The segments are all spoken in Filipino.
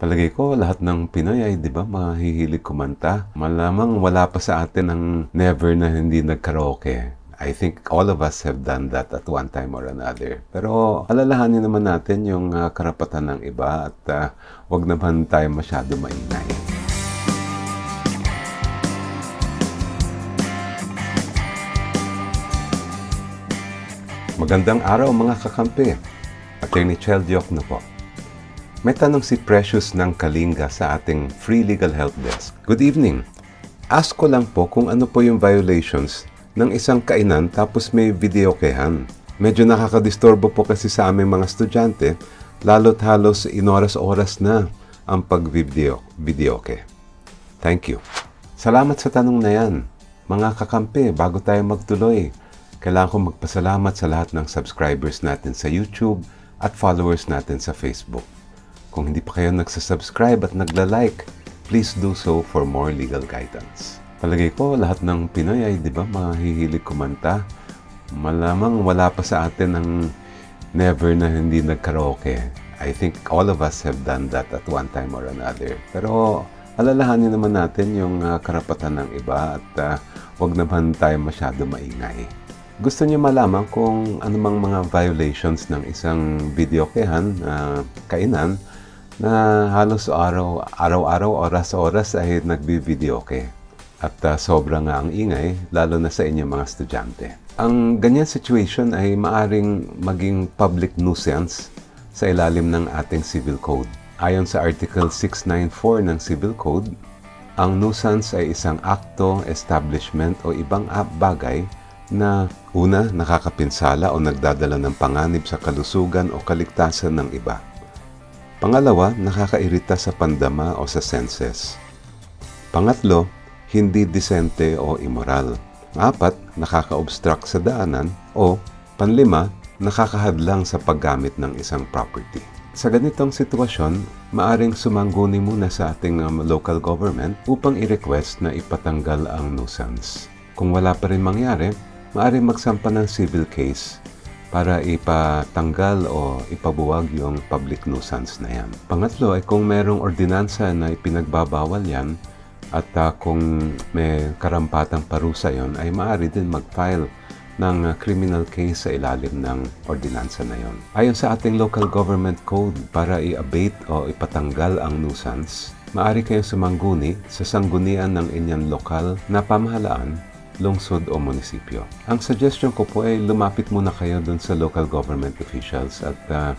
Palagay ko, lahat ng Pinoy ay, di ba, mahihilig kumanta. Malamang wala pa sa atin ang never na hindi nagkaraoke. I think all of us have done that at one time or another. Pero alalahanin naman natin yung ah, karapatan ng iba at ah, wag naman tayo masyado maingay. Magandang araw mga kakampi. Attorney Chel Diok na po. May tanong si Precious ng Kalinga sa ating Free Legal Help Desk. Good evening. Ask ko lang po kung ano po yung violations ng isang kainan tapos may videokehan. Medyo nakakadisturbo po kasi sa aming mga estudyante, lalo't halos inoras-oras na ang pag-video videoke. Thank you. Salamat sa tanong na yan. Mga kakampi, bago tayo magtuloy, kailangan ko magpasalamat sa lahat ng subscribers natin sa YouTube at followers natin sa Facebook. Kung hindi pa kayo nagsasubscribe at nagla-like, please do so for more legal guidance. Palagay ko, lahat ng Pinoy ay, di ba, mahihilig kumanta. Malamang wala pa sa atin ang never na hindi nagkaraoke. I think all of us have done that at one time or another. Pero alalahanin naman natin yung ah, karapatan ng iba at ah, wag naman tayo masyado maingay. Gusto niyo malaman kung anumang mga violations ng isang videokehan na kainan na halos araw, araw-araw, oras-oras ay nagbi-videoke. At ah, sobra nga ang ingay, lalo na sa inyong mga estudyante. Ang ganyan situation ay maaring maging public nuisance sa ilalim ng ating Civil Code. Ayon sa Article 694 ng Civil Code, ang nuisance ay isang akto, establishment o ibang bagay na una, nakakapinsala o nagdadala ng panganib sa kalusugan o kaligtasan ng iba. Pangalawa, nakakairita sa pandama o sa senses. Pangatlo, hindi disente o immoral. Apat, nakaka-obstruct sa daanan. O panlima, nakakahadlang sa paggamit ng isang property. Sa ganitong sitwasyon, maaring sumangguni muna sa ating um, local government upang i-request na ipatanggal ang nuisance. Kung wala pa rin mangyari, maaring magsampa ng civil case para ipatanggal o ipabuwag yung public nuisance na yan. Pangatlo ay kung merong ordinansa na ipinagbabawal yan at ah, kung may karampatang parusa yon ay maaari din mag-file ng criminal case sa ilalim ng ordinansa na yon. Ayon sa ating local government code para i-abate o ipatanggal ang nuisance, maaari kayong sumangguni sa sanggunian ng inyong lokal na pamahalaan lungsod o munisipyo. Ang suggestion ko po ay lumapit muna kayo dun sa local government officials at ah,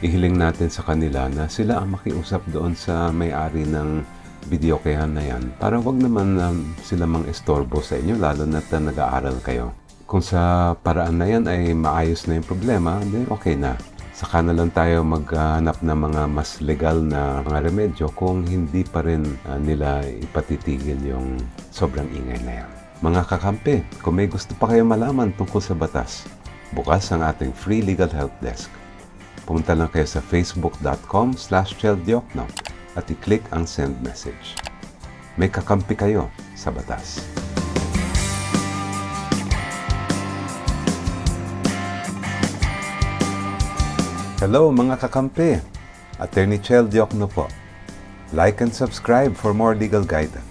ihiling natin sa kanila na sila ang makiusap doon sa may-ari ng videokehan na yan para wag naman um, sila mang estorbo sa inyo lalo na ta nag-aaral kayo. Kung sa paraan na yan ay maayos na yung problema, then okay na. Saka na lang tayo maghanap ng mga mas legal na mga remedyo kung hindi pa rin ah, nila ipatitigil yung sobrang ingay na yan. Mga kakampi, kung may gusto pa kayo malaman tungkol sa batas, bukas ang ating free legal help desk. Pumunta lang kayo sa facebook.com slash at i-click ang send message. May kakampi kayo sa batas. Hello mga kakampi! Attorney Chel Diokno po. Like and subscribe for more legal guidance.